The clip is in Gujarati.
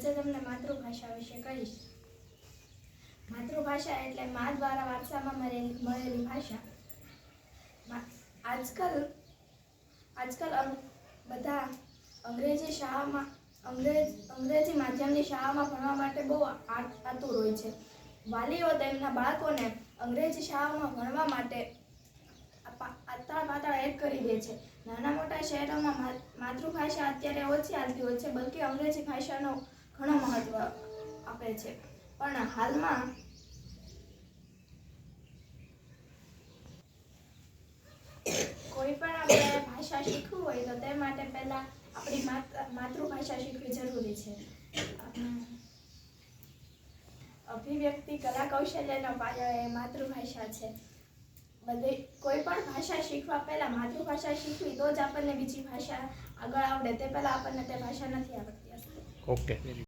આજે તમને માતૃભાષા વિશે કહીશ. માતૃભાષા એટલે મા દ્વારા વારસામાં મળેલી મળેલી ભાષા. આજકાલ આજકાલ બધા અંગ્રેજી શાળામાં, અંગ્રેજ, અંગ્રેજી માધ્યમની શાળામાં ભણવા માટે બહુ આતુર હોય છે. વાલીઓ તેમના બાળકોને અંગ્રેજી શાળામાં ભણવા માટે પા- આતાળ પાતાળ એક કરી દે છે. નાના મોટા શહેરોમાં માતૃભાષા અત્યારે ઓછી આવતી હોય છે, બલકે અંગ્રેજી ભાષાનો ઘણો મહત્વ આપે છે. પણ હાલમાં કોઈ પણ આપણે ભાષા શીખવું હોય તો તે માટે પહેલા આપણી માત- માતૃભાષા શીખવી જરૂરી છે. અભિવ્યક્તિ કલા કૌશલ્યનો પાયો એ માતૃભાષા છે. બધે કોઈ પણ ભાષા શીખવા પહેલા માતૃભાષા શીખવી તો જ આપણને બીજી ભાષા આગળ આવડે. તે પહેલા આપણને તે ભાષા નથી આવડતી. ઓકે